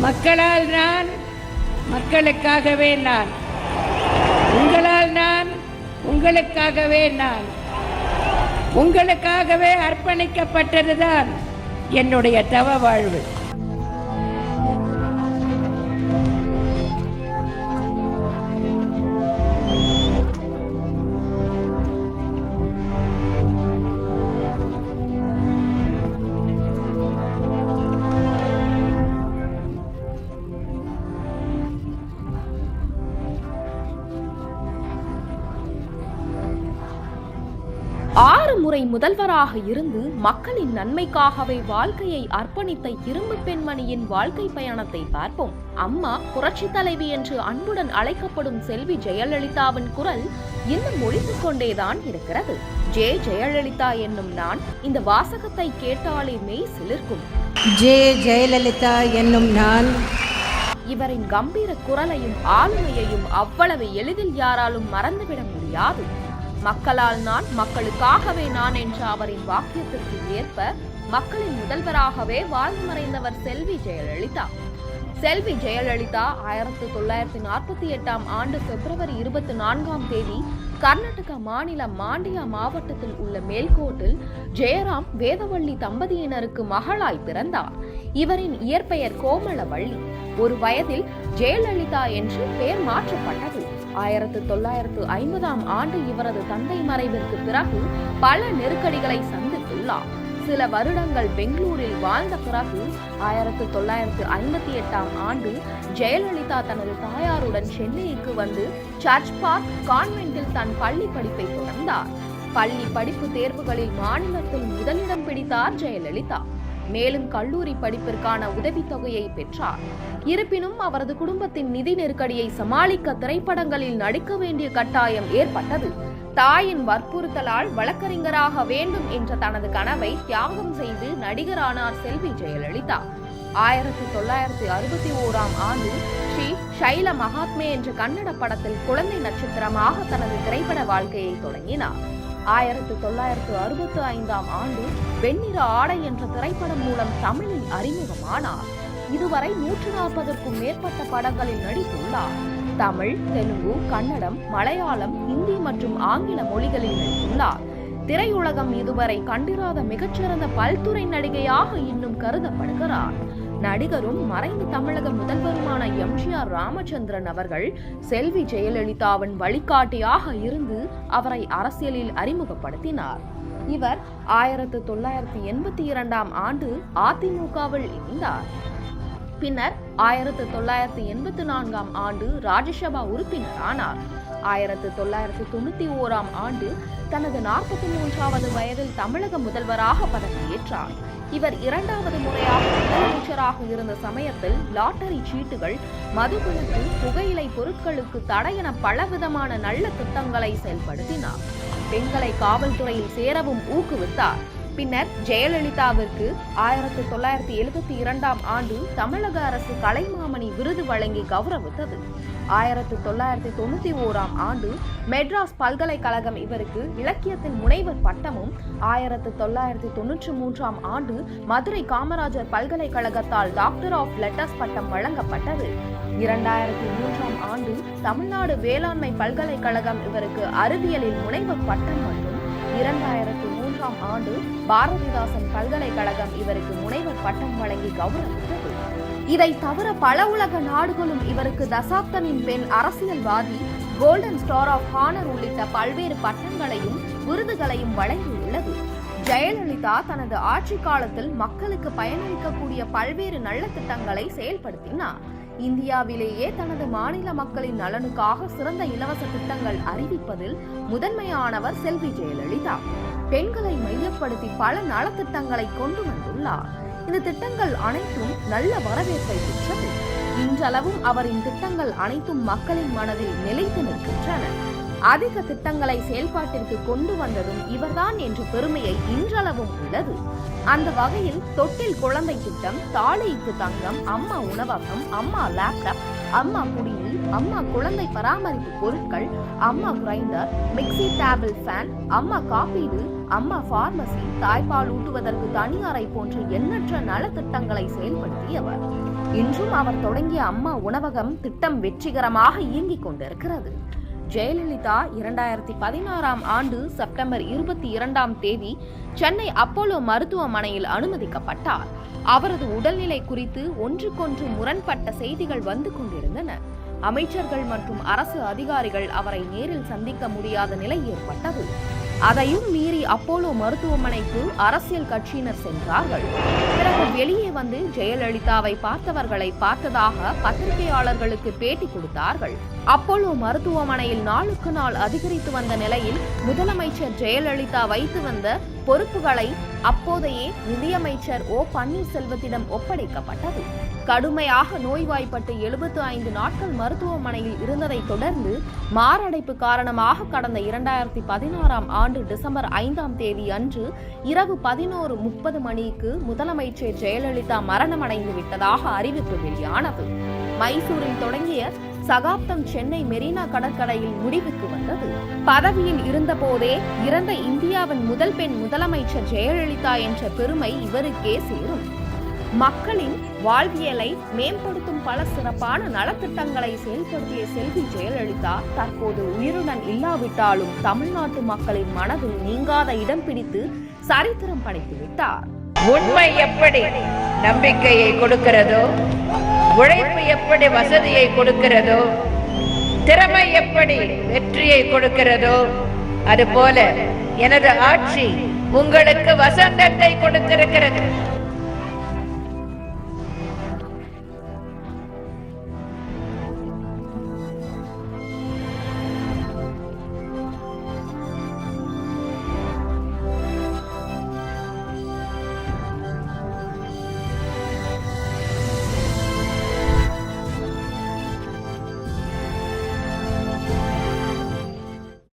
மக்களால் நான் மக்களுக்காகவே நான். உங்களால் நான் உங்களுக்காகவே நான். உங்களுக்காகவே அர்ப்பணிக்கப்பட்டதுதான் என்னுடைய தவ வாழ்வு. முறை முதல்வராக இருந்து மக்களின் நன்மைக்காகவே வாழ்க்கையை அர்ப்பணித்த இரும்பு பெண்மணியின் வாழ்க்கை பயணத்தை பார்ப்போம். அம்மா புரட்சி தலைவி என்று அன்புடன் அழைக்கப்படும் செல்வி ஜெயலலிதாவின் குரல் இன்னும் ஒழித்துக் கொண்டேதான் இருக்கிறது. ஜே ஜெயலலிதா என்னும் நான் இந்த வாசகத்தை கேட்டாலே மெய் சிலிர்க்கும். ஜே ஜெயலலிதா என்னும் நான். இவரின் கம்பீர குரலையும் ஆளுமையையும் அவ்வளவு எளிதில் யாராலும் மறந்துவிட முடியாது. மக்களால் நான் மக்களுக்காகவே நான் என்ற அவரின் வாக்கியத்திற்கு ஏற்ப மக்களின் முதல்வராகவே வாழ்ந்து மறைந்தவர் செல்வி ஜெயலலிதா. செல்வி ஜெயலலிதா ஆயிரத்தி தொள்ளாயிரத்தி நாற்பத்தி எட்டாம் ஆண்டு பிப்ரவரி இருபத்தி நான்காம் தேதி கர்நாடக மாநிலம் மாண்டியா மாவட்டத்தில் உள்ள மேல்கோட்டில் ஜெயராம் வேதவள்ளி தம்பதியினருக்கு மகளாய் பிறந்தார். இவரின் இயற்பெயர் கோமளவள்ளி. ஒரு வயதில் ஜெயலலிதா என்று பெயர் மாற்றப்பட்டது. ஆயிரத்து தொள்ளாயிரத்து ஐம்பதாம் ஆண்டு இவரது தந்தை மறைவிற்கு பிறகு பல நெருக்கடிகளை சந்தித்துள்ளார். சில வருடங்கள் பெங்களூரில் வாழ்ந்த பிறகு ஆயிரத்து தொள்ளாயிரத்து ஐம்பத்தி எட்டாம் ஆண்டு ஜெயலலிதா தனது தாயாருடன் சென்னைக்கு வந்து சர்ச் பார்க் கான்வென்ட்டில் தன் பள்ளி படிப்பை தொடர்ந்தார். பள்ளி படிப்பு தேர்வுகளில் மாநிலத்தில் முதலிடம் பிடித்தார் ஜெயலலிதா. மேலும் கல்லூரி படிப்பிற்கான உதவித்தொகையை பெற்றார். இருப்பினும் அவரது குடும்பத்தின் நிதி நெருக்கடியை சமாளிக்க திரைப்படங்களில் நடிக்க வேண்டிய கட்டாயம் ஏற்பட்டது. தாயின் வற்புறுத்தலால் வழக்கறிஞராக வேண்டும் என்ற தனது கனவை தியாகம் செய்து நடிகரானார் செல்வி ஜெயலலிதா. ஆயிரத்தி தொள்ளாயிரத்தி அறுபத்தி ஓராம் ஆண்டு ஸ்ரீ ஷைல மகாத்மே என்ற கன்னட படத்தில் குழந்தை நட்சத்திரமாக தனது திரைப்பட வாழ்க்கையை தொடங்கினார். ஆயிரத்து தொள்ளாயிரத்து அறுபத்தி ஐந்தாம் ஆண்டு வெண்ணிற ஆடை என்ற திரைப்படம் மூலம் தமிழில் அறிமுகமானார். இதுவரை நூற்று நாற்பதற்கும் மேற்பட்ட படங்களில் நடித்துள்ளார். தமிழ் தெலுங்கு கன்னடம் மலையாளம் இந்தி மற்றும் ஆங்கில மொழிகளில் நடித்துள்ளார். திரையுலகம் இதுவரை கண்டிராத மிகச்சிறந்த பல்துறை நடிகையாக இன்னும் கருதப்படுகிறார். நடிகரும் மறைந்த தமிழக முதல்வருமான எம்ஜிஆர் ராமச்சந்திரன் அவர்கள் செல்வி ஜெயலலிதாவின் வழிகாட்டியாக இருந்து அவரை அரசியலில் அறிமுகப்படுத்தினார். இவர் ஆயிரத்து தொள்ளாயிரத்தி எண்பத்தி இரண்டாம் ஆண்டு அதிமுகவில் இணைந்தார். பின்னர் ஆயிரத்து தொள்ளாயிரத்தி எண்பத்தி நான்காம் ஆண்டு ராஜ்யசபா உறுப்பினர் ஆனார் ஆயிரத்து தொள்ளாயிரத்து தொண்ணூத்தி ஓராம் ஆண்டு தனது நாற்பத்தி மூன்றாவது வயதில் தமிழக முதல்வராக பதவியேற்றார் இவர் இரண்டாவது முறையாக முதலமைச்சராக இருந்த சமயத்தில் லாட்டரி சீட்டுகள் மதுவிலக்கு புகையிலை பொருட்களுக்கு தடையென பலவிதமான நல்ல திட்டங்களை செயல்படுத்தினார். பெண்களை காவல்துறையில் சேரவும் ஊக்குவித்தார். பின்னர் ஜெயலலிதாவிற்கு ஆயிரத்தி தொள்ளாயிரத்தி எழுபத்தி இரண்டாம் ஆண்டு தமிழக அரசு கலைமாமணி விருது வழங்கி கௌரவித்தது. ஆயிரத்தி தொள்ளாயிரத்தி தொண்ணூற்றி ஓராம் ஆண்டு மெட்ராஸ் பல்கலைக்கழகம் இவருக்கு இலக்கியத்தின் முனைவர் பட்டமும் ஆயிரத்தி தொள்ளாயிரத்தி தொன்னூற்றி மூன்றாம் ஆண்டு மதுரை காமராஜர் பல்கலைக்கழகத்தால் டாக்டர் ஆஃப் லெட்டர்ஸ் பட்டம் வழங்கப்பட்டது. இரண்டாயிரத்தி மூன்றாம் ஆண்டு தமிழ்நாடு வேளாண்மை பல்கலைக்கழகம் இவருக்கு அறிவியலில் முனைவர் பட்டம் மற்றும் இரண்டாயிரத்தி மூன்றாம் ஆண்டு பாரதிதாசன் பல்கலைக்கழகம் இவருக்கு முனைவர் பட்டம் வழங்கி கௌரவித்தது இதை தவிர பல உலக நாடுகளும் இவருக்கு தசாப்தனின் பெண் அரசியல்வாதி கோல்டன் ஸ்டார் ஆஃப் ஹானர் உள்ளிட்ட பல்வேறு பட்டங்களையும் விருதுகளையும் வழங்கியுள்ளது. ஜெயலலிதா தனது ஆட்சி காலத்தில் மக்களுக்கு பயனளிக்கக்கூடிய பல்வேறு நல்ல திட்டங்களை செயல்படுத்தினார். இந்தியாவிலேயே தனது மாநில மக்களின் நலனுக்காக சிறந்த இலவச திட்டங்கள் அறிவிப்பதில் முதன்மையானவர் செல்வி ஜெயலலிதா. பெண்களை மையப்படுத்தி பல நலத்திட்டங்களை கொண்டு வந்துள்ளார். இந்த திட்டங்கள் அனைத்தும் நல்ல வரவேற்பை பெற்றது. இன்றளவும் அவரின் திட்டங்கள் அனைத்தும் மக்களின் மனதில் நிலைத்து நிற்கின்றன. அதிக திட்டங்களை செயல்பாட்டிற்கு கொண்டு வந்ததும் இவர்தான் என்ற பெருமையை இன்றளவும் உள்ளது அந்த வகையில் தொட்டில் குழந்தை திட்டம் தாலிக்கு தங்கம் அம்மா உணவகம் அம்மா லேப்டாப் அம்மா குடிநீர் அம்மா குழந்தை பராமரிப்பு பொருட்கள் அம்மா கிரைண்டர் மிக்ஸி டேபிள் ஃபேன் அம்மா காப்பீடு அம்மா பார்மசி தாய்ப்பால் ஊட்டுவதற்கு தனி அறை போன்ற எண்ணற்ற நலத்திட்டங்களை செயல்படுத்தியவர். இன்றும் அவர் தொடங்கிய அம்மா உணவகம் திட்டம் வெற்றிகரமாக இயங்கிக் கொண்டிருக்கிறது. ஜெயலலிதா இரண்டாயிரத்தி பதினாறாம் ஆண்டு செப்டம்பர் இருபத்தி இரண்டாம் தேதி சென்னை அப்போலோ மருத்துவமனையில் அனுமதிக்கப்பட்டார். அவரது உடல்நிலை குறித்து ஒன்றுக்கொன்று முரண்பட்ட செய்திகள் வந்து கொண்டிருந்தன. அமைச்சர்கள் மற்றும் அரசு அதிகாரிகள் அவரை நேரில் சந்திக்க முடியாத நிலை ஏற்பட்டது. அதையும் மீறி அப்போலோ மருத்துவமனைக்கு அரசியல் கட்சியினர் சென்றார்கள். பிறகு வெளியே வந்து ஜெயலலிதாவை பார்த்தவர்களை பார்த்ததாக பத்திரிகையாளர்களுக்கு பேட்டி கொடுத்தார்கள். அப்போலோ மருத்துவமனையில் நாளுக்கு நாள் அதிகரித்து வந்த நிலையில் முதலமைச்சர் ஜெயலலிதா வைத்து வந்த பொறுப்புகளை அப்போதையே நிதியமைச்சர் ஓ பன்னீர்செல்வத்திடம் ஒப்படைக்கப்பட்டது. கடுமையாக நோய்வாய்ப்பட்டு எழுபத்து ஐந்து நாட்கள் மருத்துவமனையில் இருந்ததை தொடர்ந்து மாரடைப்பு காரணமாக கடந்த இரண்டாயிரத்தி பதினாறாம் ஆண்டு டிசம்பர் ஐந்தாம் தேதி அன்று இரவு பதினோரு முப்பது மணிக்கு முதலமைச்சர் ஜெயலலிதா மரணமடைந்து விட்டதாக அறிவிப்பு வெளியானது. மைசூரில் தொடங்கிய சகாப்தம் சென்னை மெரினா கடற்கரையில் முடிவுக்கு வந்தது. பதவியில் இருந்தபோதே இறந்த இந்தியாவின் முதல் பெண் முதலமைச்சர் ஜெயலலிதா என்ற பெருமை இவருக்கே சேரும். மக்களின் வாழ்வியலை மேம்படுத்தும் பல சிறப்பான நலத்திட்டங்களை செயல்படுத்திய செல்வி ஜெயலலிதா தற்போது உயிருடன் இல்லாவிட்டாலும் தமிழ்நாட்டு மக்களின் மனதில் நீங்காத இடம் பிடித்து சரித்திரம் படைத்துவிட்டார் உண்மை எப்படி நம்பிக்கையை கொடுக்கிறதோ உழைப்பு எப்படி வசதியை கொடுக்கிறதோ திறமை எப்படி வெற்றியை கொடுக்கிறதோ அதுபோல எனது ஆட்சி உங்களுக்கு வசந்தத்தை கொடுத்திருக்கிறது.